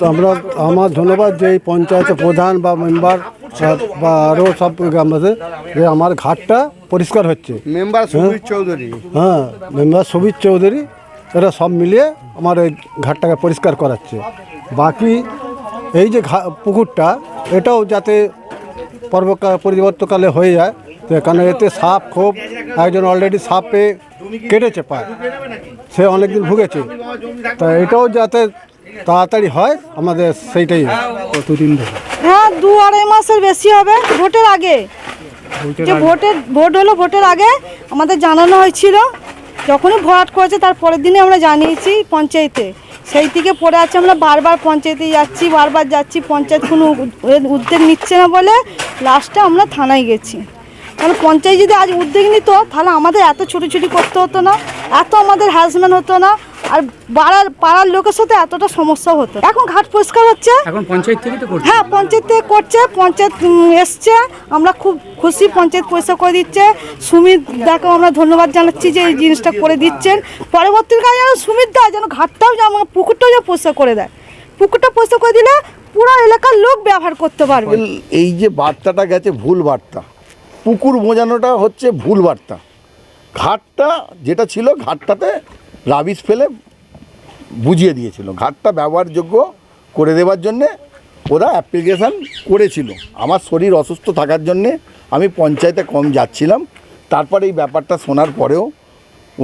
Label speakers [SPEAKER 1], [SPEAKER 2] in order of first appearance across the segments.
[SPEAKER 1] তো আমরা আমার ধন্যবাদ যে এই পঞ্চায়েতের প্রধান বা মেম্বার বা আরও সব গ্রামবাসী যে আমার ঘাটটা পরিষ্কার হচ্ছে।
[SPEAKER 2] মেম্বার সুবীর চৌধুরী।
[SPEAKER 1] হ্যাঁ মেম্বার সবির চৌধুরী এরা সব মিলিয়ে আমার এই ঘাটটাকে পরিষ্কার করাচ্ছে। বাকি এই যে পুকুরটা এটাও যাতে পরিবর্তকালে হয়ে যায়। তো এখানে এতে সাপ খুব একজন অলরেডি সাপে কেটেছে পায় সে অনেকদিন ভুগেছে। তা এটাও যাতে তাড়াতাড়ি হয় আমাদের সেইটাই কতদিন ধরে?
[SPEAKER 3] হ্যাঁ দু আড়াই মাসের বেশি হবে ভোটের আগে। যে ভোটের ভোট হলো ভোটের আগে আমাদের জানানো হয়েছিল। যখনই ভরাট করেছে তার পরের দিনে আমরা জানিয়েছি পঞ্চায়েতে। সেই থেকে পড়ে আছে আমরা বারবার পঞ্চায়েতে যাচ্ছি বারবার যাচ্ছি পঞ্চায়েত কোনো উদ- উদ্যোগ নিচ্ছে না বলে লাস্টে আমরা থানায় গেছি। তাহলে পঞ্চায়েত যদি আজ উদ্যোগ নিত তাহলে আমাদের এত ছুটি করতে হতো না এত আমাদের হ্যারাসমেন্ট হতো না আর পাড়ার পাড়ার লোকের সাথে এতটা সমস্যা হতো। এখন ঘাট পরিষ্কার হচ্ছে।
[SPEAKER 4] এখন পঞ্চায়েত থেকে তো করছে।
[SPEAKER 3] হ্যাঁ পঞ্চায়েত থেকে করছে পঞ্চায়েত এসছে। আমরা খুব খুশি পঞ্চায়েত পরিষ্কার করে দিচ্ছে। সুমিত দাকে আমরা ধন্যবাদ জানাচ্ছি যে এই জিনিসটা করে দিচ্ছেন। পরবর্তীকালে যেন সুমিত দা যেন ঘাটটাও যেন পুকুরটাও যেন পরিষ্কার করে দেয়। পুকুরটা পরিষ্কার করে দিলে পুরো এলাকার লোক ব্যবহার করতে পারবে।
[SPEAKER 2] এই যে বার্তাটা গেছে, ভুল বার্তা। পুকুর বোঝানোটা হচ্ছে ভুল বার্তা। ঘাটটা যেটা ছিল, ঘাটটাতে রাবিশ ফেলে বুঝিয়ে দিয়েছিল। ঘাটটা ব্যবহারযোগ্য করে দেওয়ার জন্যে ওরা অ্যাপ্লিকেশান করেছিল। আমার শরীর অসুস্থ থাকার জন্যে আমি পঞ্চায়েতে কম যাচ্ছিলাম। তারপরে এই ব্যাপারটা শোনার পরেও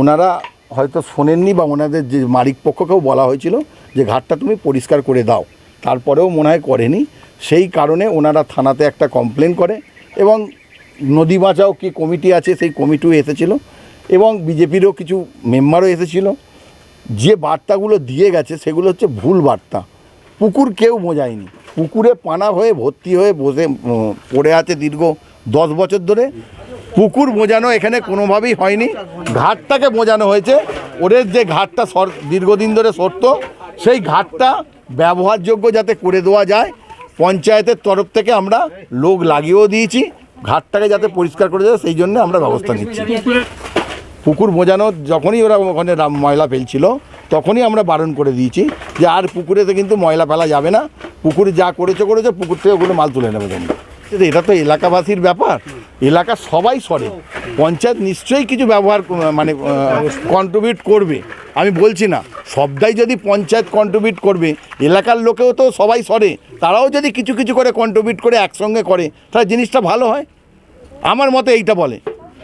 [SPEAKER 2] ওনারা হয়তো শোনেননি বা ওনাদের যে মালিক পক্ষকেও বলা হয়েছিল যে, ঘাটটা তুমি পরিষ্কার করে দাও। তারপরেও মনে হয় করেনি। সেই কারণে ওনারা থানাতে একটা কমপ্লেন করে এবং নদী বাঁচাও কি কমিটি আছে সেই কমিটিও এসেছিল এবং বিজেপিরও কিছু মেম্বারও এসেছিল। যে বার্তাগুলো দিয়ে গেছে সেগুলো হচ্ছে ভুল বার্তা। পুকুর কেউ বোঝায়নি। পুকুরে পানা হয়ে, ভর্তি হয়ে বসে পড়ে আছে দীর্ঘ দশ বছর ধরে। পুকুর বোঝানো এখানে কোনোভাবেই হয়নি। ঘাটটাকে বোঝানো হয়েছে। ওদের যে ঘাটটা সর দীর্ঘদিন ধরে সরত, সেই ঘাটটা ব্যবহারযোগ্য যাতে করে দেওয়া যায়, পঞ্চায়েতের তরফ থেকে আমরা লোক লাগিয়েও দিয়েছি। ঘাটটাকে যাতে পরিষ্কার করে দেয় সেই জন্য আমরা ব্যবস্থা নিচ্ছি। পুকুর বোঝানোর যখনই ওরা ওখানে ময়লা ফেলছিল, তখনই আমরা বারণ করে দিয়েছি যে আর পুকুরেতে কিন্তু ময়লা ফেলা যাবে না। পুকুরে যা করেছে করেছে, পুকুর থেকে ওগুলো মাল তুলে নেবে তোমরা। এটা তো এলাকাবাসীর ব্যাপার। এলাকার সবাই সরে। পঞ্চায়েত নিশ্চয়ই কিছু ব্যবহার মানে কন্ট্রিবিউট করবে। আমি বলছি না, সবটাই যদি পঞ্চায়েত কন্ট্রিবিউট করবে, এলাকার লোকেও তো সবাই সরে, তারাও যদি কিছু কিছু করে কন্ট্রিবিউট করে, একসঙ্গে করে, তাহলে জিনিসটা ভালো হয়। আমার মতে এইটা বলে।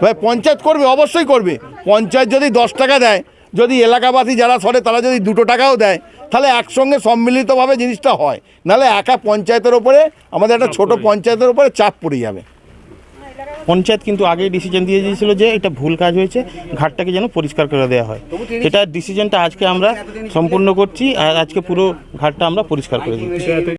[SPEAKER 2] ভাই পঞ্চায়েত করবে, অবশ্যই করবে। পঞ্চায়েত যদি দশ টাকা দেয়, যদি এলাকাবাসী যারা সরে, তারা যদি দুটো টাকাও দেয়, তাহলে একসঙ্গে সম্মিলিতভাবে জিনিসটা হয়। নাহলে একা পঞ্চায়েতের ওপরে, আমাদের একটা ছোট পঞ্চায়েতের ওপরে চাপ পড়ে যাবে।
[SPEAKER 5] পঞ্চায়েত কিন্তু আগেই ডিসিশন দিয়ে দিয়েছিল যে এটা ভুল কাজ হয়েছে ঘাটটাকে যেন পরিষ্কার করে দেওয়া হয়। এটা ডিসিশনটা আজকে আমরা সম্পূর্ণ করছি আর আজকে পুরো ঘাটটা আমরা পরিষ্কার করে দিচ্ছি।